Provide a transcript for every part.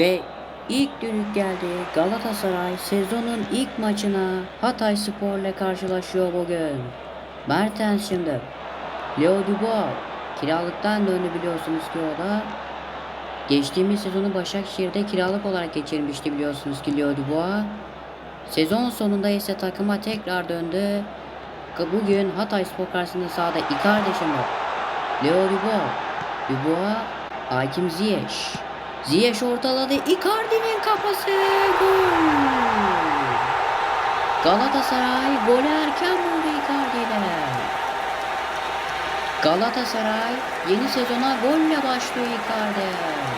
Ve ilk düdük geldi. Galatasaray sezonun ilk maçına Hatay Spor'la karşılaşıyor bugün. Mertens şimdi. Leo Dubois kiralıktan döndü biliyorsunuz ki o da. Geçtiğimiz sezonu Başakşehir'de kiralık olarak geçirmişti biliyorsunuz ki Leo Dubois. Sezon sonunda ise takıma tekrar döndü. Bugün Hatay Spor karşısında sahada Icardi şimdi. Leo Dubois. Dubois. Hakim Ziyech. Ziyech ortaladı. Icardi'nin kafası. Gol. Galatasaray golü erken buldu Icardi'de. Galatasaray yeni sezona golle başlıyor Icardi.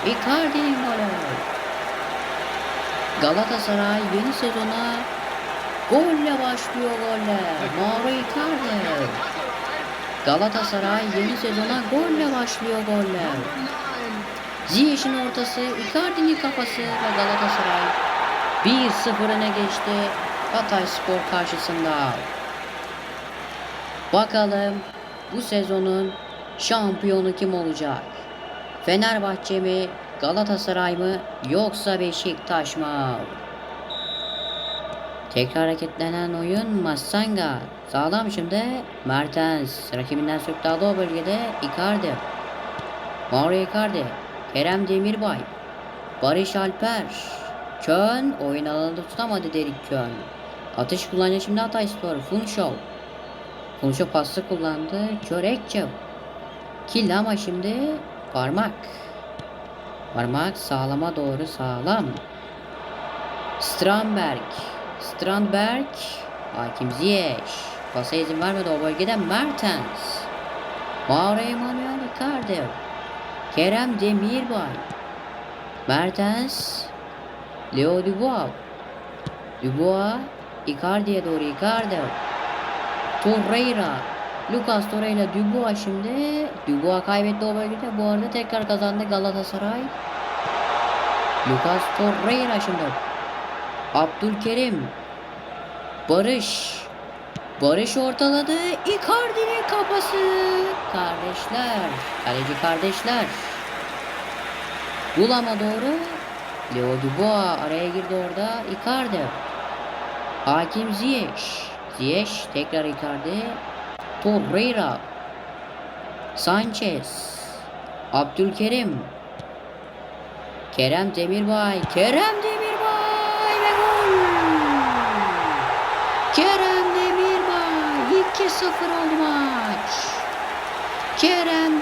Icardi'nin golü. Galatasaray yeni sezona golle başlıyor golle. Mauro Icardi. Galatasaray yeni sezona golle başlıyor golle. Ziyech'in ortası, Icardi'nin kafası ve Galatasaray 1-0 öne geçti Hatay Spor karşısında. Bakalım bu sezonun şampiyonu kim olacak? Fenerbahçe mi, Galatasaray mı yoksa Beşiktaş mı? Tekrar hareketlenen oyun Massanga. Sağlam şimdi Mertens. Rakibinden söktü o bölgede Icardi. Mauro Icardi. Kerem Demirbay. Barış Alper. Kön. Oyun alanında tutamadı Derik Kön. Atış kullanacak şimdi Hatay Spor. Funşov. Funşov pası kullandı. Körekçev. Kill ama şimdi parmak. Parmak sağlama doğru sağlam. Strandberg. Strandberg. Hakim Ziyech. Pasa izin vermedi o bölgede Mertens. Mauro Emanuel Icardi. Kerem Demirbay. Mertens. Leo Dubois. Dubois. Icardi'ye doğru Icardi. Torreira. Lucas Torreira Dubois şimdi. Dubois kaybetti o bölgede. Bu arada tekrar kazandı Galatasaray. Lucas Torreira şimdi. Abdülkerim. Barış. Barış ortaladı. Icardi'nin kafası. Kardeşler. Kaleci kardeşler. Bulama doğru. Leo Dubois araya girdi orada. Icardi. Hakim Ziyech. Ziyech tekrar Icardi. Torreira. Sanchez. Abdülkerim. Kerem Demirbay. Kerem Demirbay ve gol. Kerem Demirbay 2-0 oldu maç. Kerem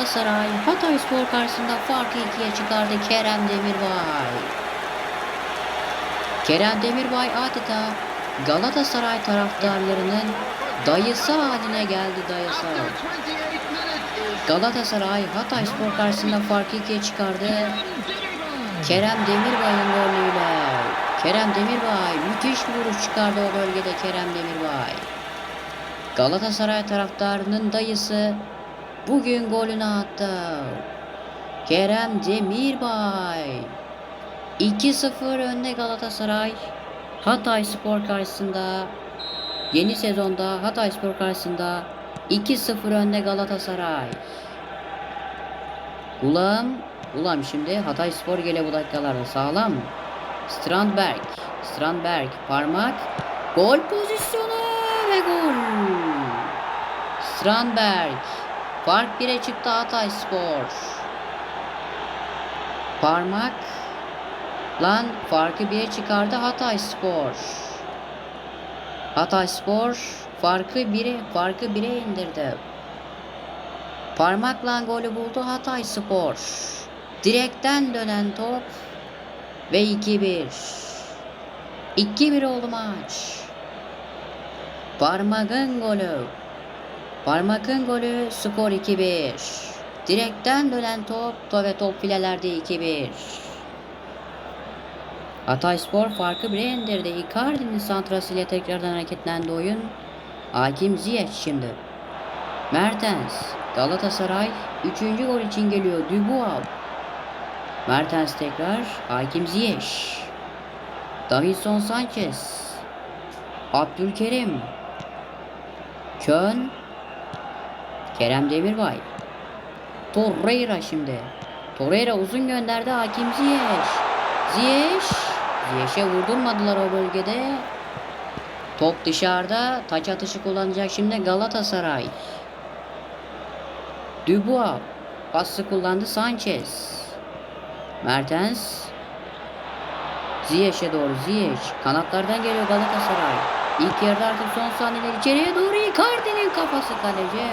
Galatasaray Hatay Spor karşısında farkı ikiye çıkardı Kerem Demirbay. Kerem Demirbay adeta Galatasaray taraftarlarının dayısı haline geldi dayısı. Galatasaray Hatay Spor karşısında farkı ikiye çıkardı. Kerem Demirbay'ın golüyle. Kerem Demirbay müthiş bir vuruş çıkardı o bölgede Kerem Demirbay. Galatasaray taraftarının dayısı bugün golünü attı. Kerem Demirbay. 2-0 önde Galatasaray. Hatay Spor karşısında yeni sezonda Hatay Spor karşısında 2-0 önde Galatasaray. Ulam, ulam şimdi Hatay Spor gele bu dakikalarda sağlam. Strandberg, Strandberg parmak, gol pozisyonu ve gol. Strandberg, fark 1'e çıktı Hatay Spor. Parmak, lan farkı 1'e çıkardı Hatay Spor. Hatay Spor farkı 1'e farkı 1'e indirdi. Parmakla golü buldu Hatay Spor. Direkten dönen top ve 2-1. 2-1 oldu maç. Parmak'ın golü. Parmak'ın golü skor 2-1. Direkten dönen top ve top filelerde 2-1. Hatay Spor farkı 1'e indirdi. Icardi'nin santrasıyla tekrardan hareketlendi oyun. Hakim Ziyech şimdi. Mertens. Galatasaray 3. gol için geliyor. Dubois. Mertens tekrar. Hakim Ziyech. Davinson Sanchez. Abdülkerim. Kön. Kerem Demirbay. Torreira şimdi. Torreira uzun gönderdi Hakim Ziyech. Ziyech. Ziyech'e vurdurmadılar o bölgede. Top dışarıda. Taç atışı kullanacak şimdi Galatasaray. Dubois. Pası kullandı Sanchez. Mertens. Ziyech'e doğru Ziyech. Kanatlardan geliyor Galatasaray. İlk yarıda artık son saniyeler içeriye doğru Icardi'nin kafası kaleci.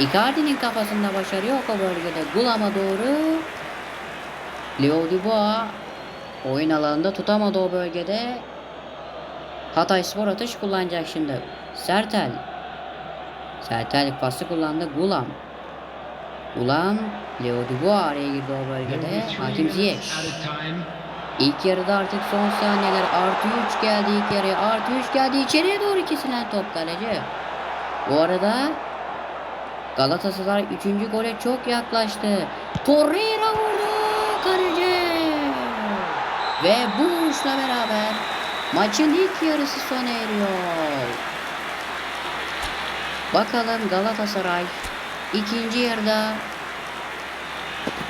Icardi'nin kafasında başarı yok o bölgede. Gulam'a doğru. Leo Dubois oyun alanında tutamadı o bölgede. Hatay Spor atış kullanacak şimdi. Sertel. Sertel pası kullandı. Gulam. Gulam. Leo Dubois araya girdi o bölgede. Hakim Ziyech. İlk yarıda artık son saniyeler. Artı 3 geldi ilk yarıya. Artı 3 geldi. içeriye doğru kesilen top kaleci. Bu arada Galatasaray 3. gole çok yaklaştı. Torreira vurdu. Kaleci. Ve bu vuruşla beraber maçın ilk yarısı sona eriyor. Bakalım Galatasaray ikinci yarıda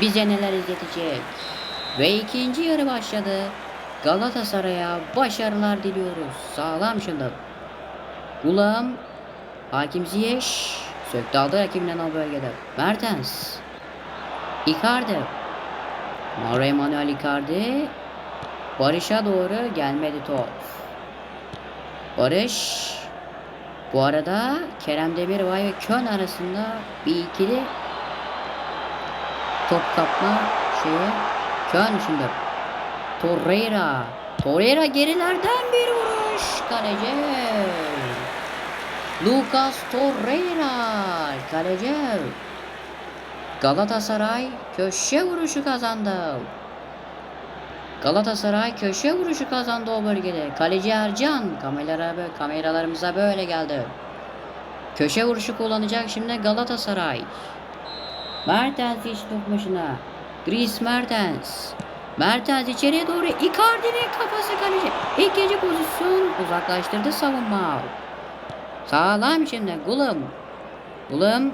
bize neler izletecek. Ve ikinci yarı başladı. Galatasaray'a başarılar diliyoruz. Sağlam şimdi. Gulam, Hakim Ziyech söktü aldı rakibinden o bölgede. Mertens, Icardi, Mauro Emanuel Icardi, Barış'a doğru gelmedi top. Barış, bu arada Kerem Demirbay ve Kön arasında bir ikili top kapma şeye Kön şimdi. Torreira. Torreira gerilerden bir vuruş. Kaleci. Lucas Torreira. Kaleci. Galatasaray köşe vuruşu kazandı. Galatasaray köşe vuruşu kazandı o bölgede. Kaleci Ercan. Kameralara, kameralarımıza böyle geldi. Köşe vuruşu kullanacak şimdi Galatasaray. Mertens iç top başına. Dries Mertens. Mertens içeriye doğru Icardi'nin kafası kaleci. İkinci pozisyon uzaklaştırdı savunma. Sağlam şimdi Gulum. Gulum.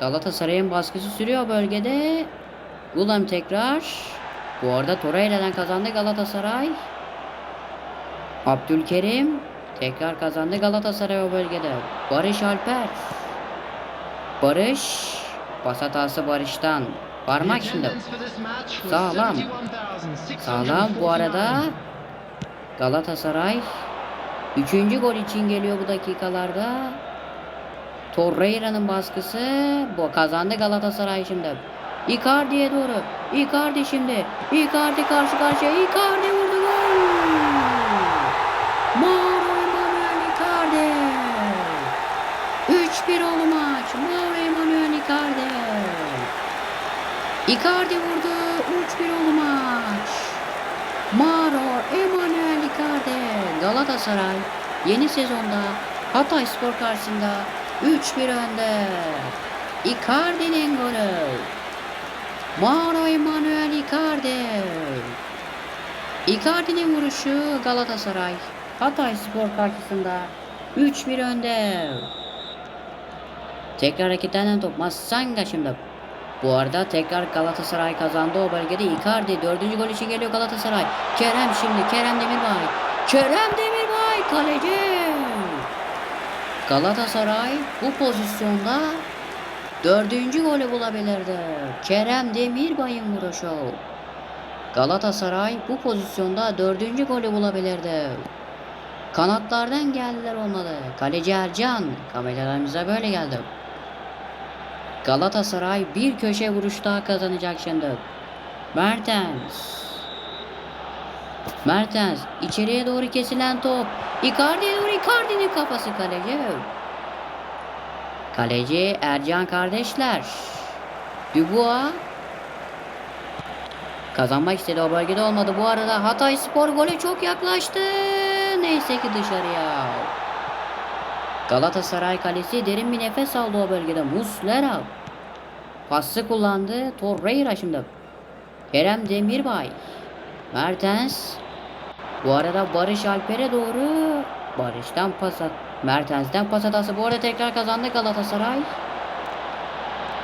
Galatasaray'ın baskısı sürüyor bölgede. Gulum tekrar. Bu arada Torreira'dan kazandı Galatasaray. Abdülkerim tekrar kazandı Galatasaray o bölgede. Barış Alper. Barış. Pas hatası Barış'tan. Parmak şimdi. Sağlam. Sağlam bu arada Galatasaray Üçüncü gol için geliyor bu dakikalarda. Torreira'nın baskısı. Bu kazandı Galatasaray şimdi. Icardi'ye doğru. Icardi şimdi. Icardi karşı karşıya. Icardi vurdu gol. Mauro Emanuel Icardi. 3-1 oldu maç. Mauro Emanuel Icardi. Icardi vurdu. 3-1 oldu maç. Mauro Emanuel Icardi. Galatasaray yeni sezonda Hatay Spor karşısında 3-1 önde. Icardi'nin golü. Mauro Emanuel Icardi. Icardi'nin vuruşu Galatasaray Hatay Spor karşısında 3-1 önde. Tekrar hareketlenen top Massanga şimdi. Bu arada tekrar Galatasaray kazandı o bölgede Icardi dördüncü gol için geliyor Galatasaray. Kerem şimdi Kerem Demirbay. Kerem Demirbay kaleci. Galatasaray bu pozisyonda dördüncü golü bulabilirdi. Kerem Demirbay'ın vuruşu. Galatasaray bu pozisyonda dördüncü golü bulabilirdi. Kanatlardan geldiler olmalı. Kaleci Ercan. Kameralarımıza böyle geldi. Galatasaray bir köşe vuruş daha kazanacak şimdi. Mertens. Mertens içeriye doğru kesilen top. Icardi'ye doğru Icardi'nin kafası kaleci. Kaleci Ercan kardeşler. Dubois kazanmak istedi o bölgede olmadı. Bu arada Hatay Spor gole çok yaklaştı. Neyse ki dışarıya. Galatasaray kalesi derin bir nefes aldı o bölgede. Muslera pası kullandı. Torreira şimdi. Kerem Demirbay. Mertens. Bu arada Barış Alper'e doğru. Barış'tan pas at. Mertens'ten pas hatası. Bu arada tekrar kazandı Galatasaray.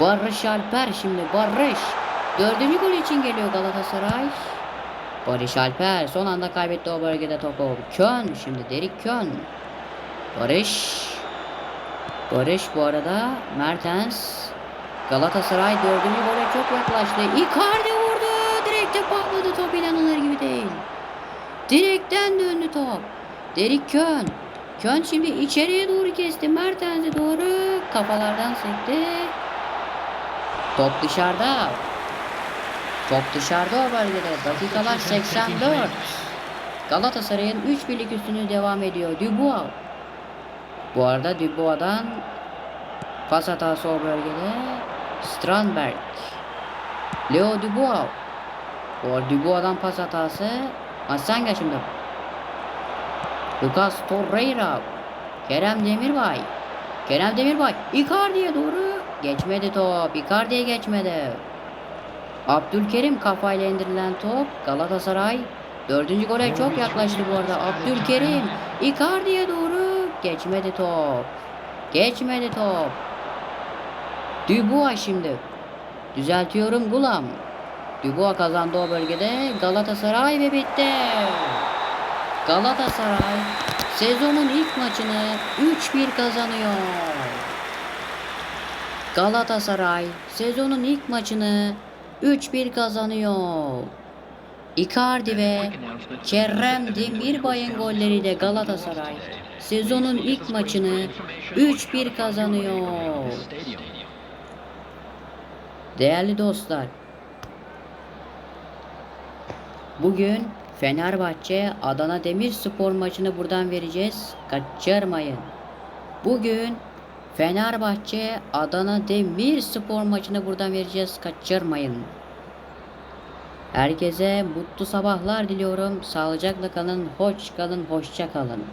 Barış Alper şimdi Barış. Dördüncü gol için geliyor Galatasaray. Barış Alper son anda kaybetti o bölgede topu. Kön şimdi Derik Kön. Barış. Barış bu arada Mertens. Galatasaray dördüncü gole çok yaklaştı. Icardi. Direkte patladı top inanılır gibi değil. Direkten döndü top. Derik Kön. Kön şimdi içeriye doğru kesti. Mertens'e doğru kafalardan sekti. Top dışarıda. Top dışarıda o bölgede. Dakikalar 84. Galatasaray'ın 3 birlik üstünü devam ediyor. Dubois. Bu arada Dubois'dan pas hatası o bölgede. Strandberg. Leo Dubois. O Dubois'dan pas hatası. Masanga şimdi. Lucas Torreira. Kerem Demirbay. Kerem Demirbay. Icardi'ye doğru. Geçmedi top. Icardi'ye geçmedi. Abdülkerim kafayla indirilen top. Galatasaray dördüncü gole çok yaklaştı bu arada. Abdülkerim Icardi'ye doğru geçmedi top. Geçmedi top. Dubois şimdi. Düzeltiyorum Gulam. Dubois kazandı o bölgede. Galatasaray ve bitti. Galatasaray sezonun ilk maçını 3-1 kazanıyor. Galatasaray sezonun ilk maçını 3-1 kazanıyor. Icardi ve Kerem Demirbay'ın golleriyle Galatasaray sezonun ilk maçını 3-1 kazanıyor. Değerli dostlar, bugün Fenerbahçe Adana Demirspor maçını buradan vereceğiz. Kaçırmayın. Bugün Fenerbahçe Adana Demirspor maçını buradan vereceğiz. Kaçırmayın. Herkese mutlu sabahlar diliyorum. Sağlıcakla kalın, hoş kalın, hoşça kalın.